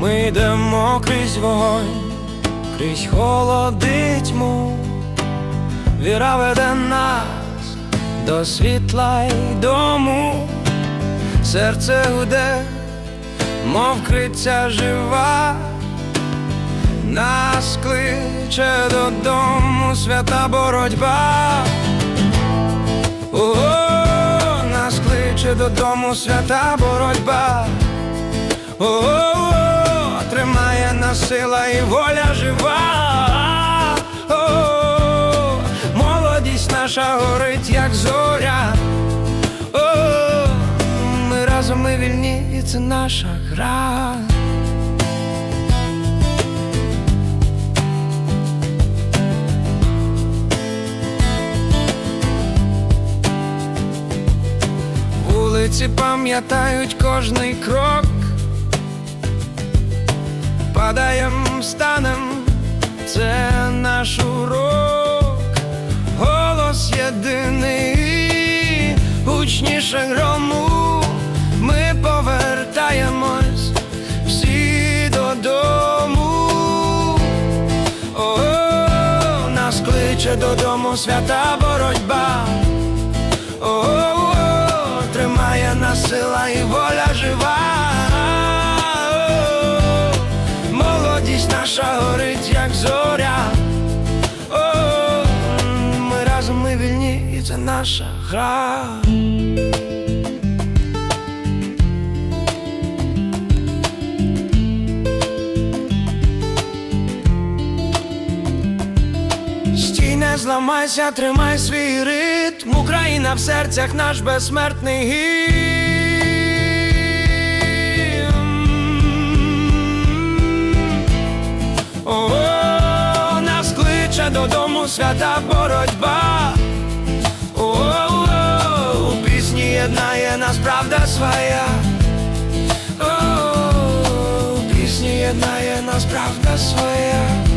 Ми йдемо крізь вогонь, крізь холоди тьму, віра веде нас до світла й дому, серце гуде, мов криця жива, нас кличе додому свята боротьба. О, нас кличе додому свята боротьба. О, тримає сила і воля жива. О, молодість наша горить, як зоря. О, ми разом ми вільні, і це наша гра. Вулиці пам'ятають кожний крок. Падаєм, станем, це наш урок, голос єдиний, гучніше грому, ми повертаємось всі додому. О, нас кличе додому свята боротьба. О, тримає нас сила і воля жива. Горить, як зоря. О, ми разом ми вільні, і це наша гра. Стій, не зламайся, тримай свій ритм Україна в серцях наш безсмертний гімн кличе додому свята боротьба. О, у пісні єднає нас правда своя. О, у пісні єднає нас правда своя